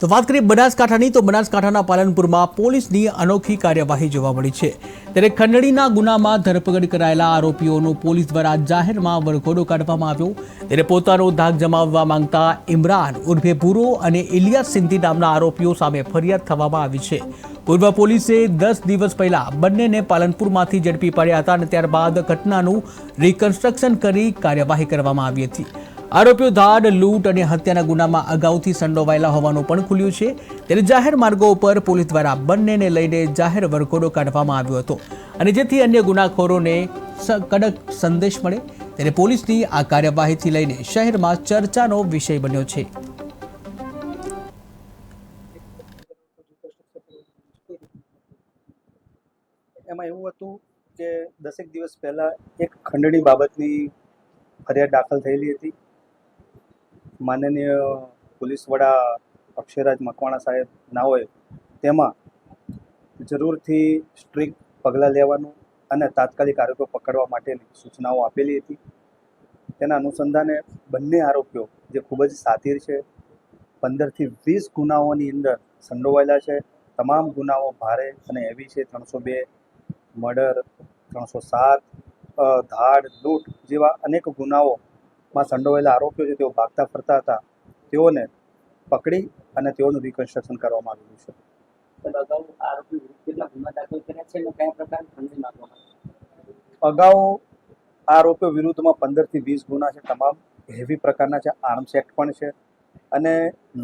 તો વાત કરીએ બનાસકાંઠાની, તો બનાસકાંઠાના પાલનપુરમાં પોલીસની અનોખી કાર્યવાહી જોવા મળી છે. ત્યારે ખંડણીના ગુનામાં ધરપકડ કરાયેલા આરોપીઓનો પોલીસ દ્વારા જાહેરમાં વરઘોડો કાઢવામાં આવ્યો. ત્યારે પોતાનો ધાક જમાવવા માંગતા ઇમરાન ઉર્ફે ભૂરો અને ઇલિયાસ સિંધી નામના આરોપીઓ સામે ફરિયાદ થવામાં આવી છે. પૂર્વ પોલીસે દસ દિવસ પહેલા બંનેને પાલનપુરમાંથી ઝડપી પાડ્યા હતા અને ત્યારબાદ ઘટનાનું રિકન્સ્ટ્રક્શન કરી કાર્યવાહી કરવામાં આવી હતી. આરોપીઓ દાડ લૂંટ અને હત્યાના ગુનામાં અગાઉથી સંડોવાયેલા હોવાનું પણ ખુલ્યું છે. ત્યારે જાહેર માર્ગો ઉપર પોલીસ દ્વારા બંનેને લઈને જાહેર વરઘોડો કાઢવામાં આવ્યો હતો. અને જેથી અન્ય ગુનાખોરોને કડક સંદેશ મળે. ત્યારે પોલીસની આ કાર્યવાહીથી લઈને શહેરમાં ચર્ચાનો વિષય બન્યો છે. એમાં એવું હતું કે દસેક દિવસ પહેલા એક ખંડણી બાબતની ફરિયાદ દાખલ થયેલી હતી. માનનીય પોલીસ વડા અક્ષયરાજ મકવાણા સાહેબ ના હોય, તેમાં જરૂરથી સ્ટ્રિક્ટ પગલાં લેવાનું અને તાત્કાલિક આરોપીઓ પકડવા માટેની સૂચનાઓ આપેલી હતી. તેના અનુસંધાને બંને આરોપીઓ, જે ખૂબ જ સાતીર છે પંદરથી વીસ ગુનાઓની અંદર સંડોવાયેલા છે. તમામ ગુનાઓ ભારે અને હેવી છે. ત્રણસો બે મર્ડર, ત્રણસો સાત ધાડ, લૂંટ જેવા અનેક ગુનાઓમાં સંડોવાયેલા આરોપીઓ છે તેઓ ભાગતા ફરતા હતા તેઓને પકડી અને તેઓનું રિકન્સ્ટ્રક્શન કરવામાં આવેલું છે. અગાઉ આરોપીઓ વિરુદ્ધમાં પંદરથી વીસ ગુના છે તમામ હેવી પ્રકારના છે આર્મ્સ એક્ટ પણ છે અને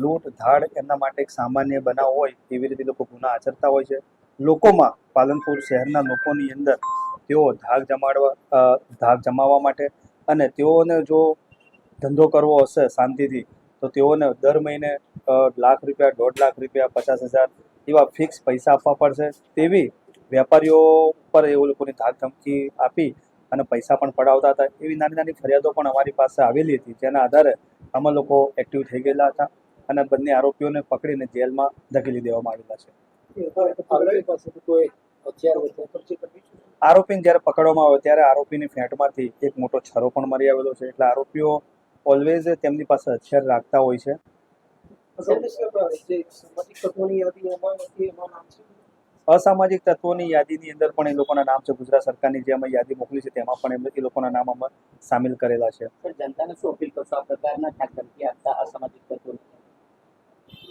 લૂંટ ધાડ એમના માટે એક સામાન્ય બનાવ હોય એવી રીતે લોકો ગુના આચરતા હોય છે. લોકોમાં પાલનપુર શહેરના લોકોની અંદર તેઓ ધાક જમાડવા ધાક જમાવવા માટે અને તેઓને જો ધંધો કરવો હશે શાંતિથી, તો તેઓને દર મહિને લાખ રૂપિયા, દોઢ લાખ રૂપિયા, પચાસ હજાર એવા ફિક્સ પૈસા આપવા પડશે. તેવી વેપારીઓ પર એ લોકોની ધાક ધમકી આપી અને પૈસા પણ પડાવતા હતા. એવી નાની નાની ફરિયાદો પણ અમારી પાસે આવેલી હતી. જેના આધારે અમે લોકો એક્ટિવ થઈ ગયેલા હતા અને બંને આરોપીઓને પકડીને જેલમાં ધકેલી દેવામાં આવેલા છે. આરોપીને જ્યારે પકડવામાં આવ્યો ત્યારે આરોપીની ફેંટમાંથી એક મોટો છરો પણ મળી આવેલો છે. એટલે આરોપીઓ ઓલવેઝ તેમની પાસે હથિયાર રાખતા હોય છે. અસામાજિક તત્વોની યાદીની અંદર પણ એ લોકોના નામ છે. ગુજરાત સરકારની જે અમે યાદી મોકલી છે તેમાં પણ એમને એ લોકોના નામ અમે સામેલ કરેલા છે. જનતાને શું અપીલ કરશો? આ પ્રકારના આપતા અસામાજિક તત્વો?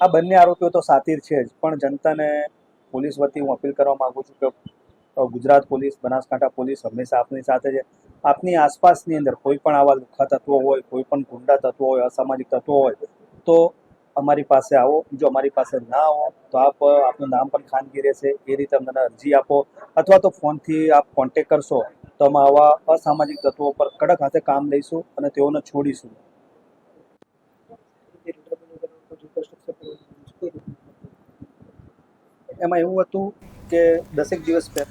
આ બંને આરોપીઓ તો સાતીર છે જ પણ જનતાને પોલીસ વતી હું અપીલ કરવા માંગુ છું કે ગુજરાત પોલીસ, બનાસકાંઠા પોલીસ હંમેશા આપની સાથે છે. આપની આસપાસની અંદર કોઈ પણ આવા લુખા તત્વો હોય, કોઈ પણ ગુંડા તત્વો હોય, અસામાજિક તત્વો હોય, તો અમારી પાસે આવો. જો અમારી પાસે ના આવો તો આપ આપનું નામ પણ ખાનગી રહેશે. એ રીતે અમને અરજી આપો. અથવા તો ફોનથી આપ કોન્ટેક કરશો, તો અમે આવા અસામાજિક તત્વો પર કડક હાથે કામ લઈશું અને તેઓને છોડીશું. એમાં એવું હતું કે દસેક દિવસ